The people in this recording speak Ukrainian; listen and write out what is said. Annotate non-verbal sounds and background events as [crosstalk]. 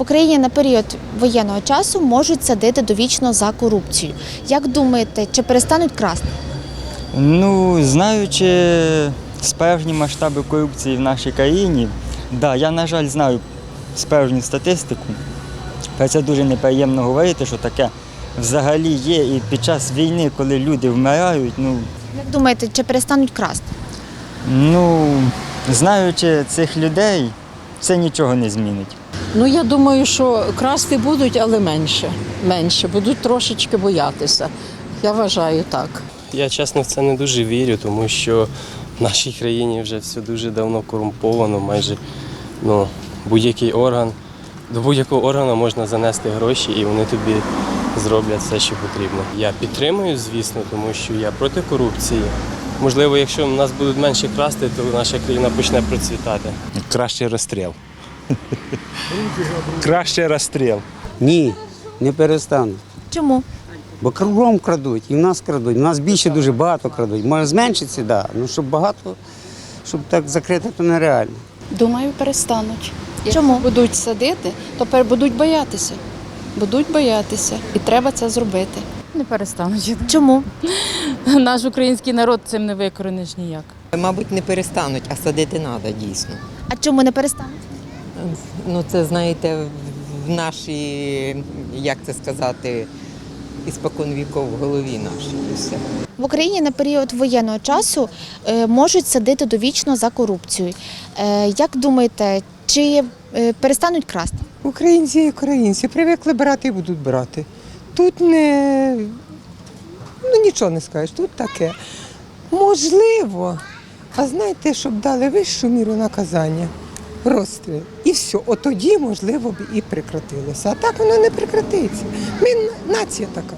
В Україні на період воєнного часу можуть садити довічно за корупцію. Як думаєте, чи перестануть красти? Ну, знаючи справжні масштаби корупції в нашій країні, да, я, на жаль, знаю справжню статистику. Про це дуже неприємно говорити, що таке взагалі є. І під час війни, коли люди вмирають, ну, Як думаєте, чи перестануть красти? ну знаючи цих людей, це нічого не змінить. Ну я думаю, що красти будуть, але менше. Менше будуть трошечки боятися. Я вважаю так. Я чесно в це не дуже вірю, тому що в нашій країні вже все дуже давно корумповано, майже ну, будь-який орган. До будь-якого органу можна занести гроші і вони тобі зроблять все, що потрібно. Я підтримую, звісно, тому що я проти корупції. Можливо, якщо в нас будуть менше красти, то наша країна почне процвітати. Краще розстріл. Краще розстріл. Ні, не перестану. Чому? Бо кругом крадуть, і в нас крадуть. У нас більше дуже багато крадуть. Може зменшиться, так. Да. Ну щоб багато, щоб так закрити, то нереально. Думаю, перестануть. Чому? Будуть садити, то будуть боятися. Будуть боятися. І треба це зробити. Не перестануть. Чому? [laughs] Наш український народ цим не викорениш ніяк. Мабуть, не перестануть, а садити треба дійсно. А чому не перестануть? Ну, це знаєте, в нашій, як це сказати, іспокон віков в голові нашій. все. В Україні на період воєнного часу е, можуть садити довічно за корупцію. Е, як думаєте, чи е, перестануть красти? Українці і українці привикли брати і будуть брати. Тут не ну нічого не скажеш, тут таке. Можливо, а знаєте, щоб дали вищу міру наказання, розстріл. І все, от тоді, можливо, б і прекратилося. А так воно не прекратиться. Ми нація така.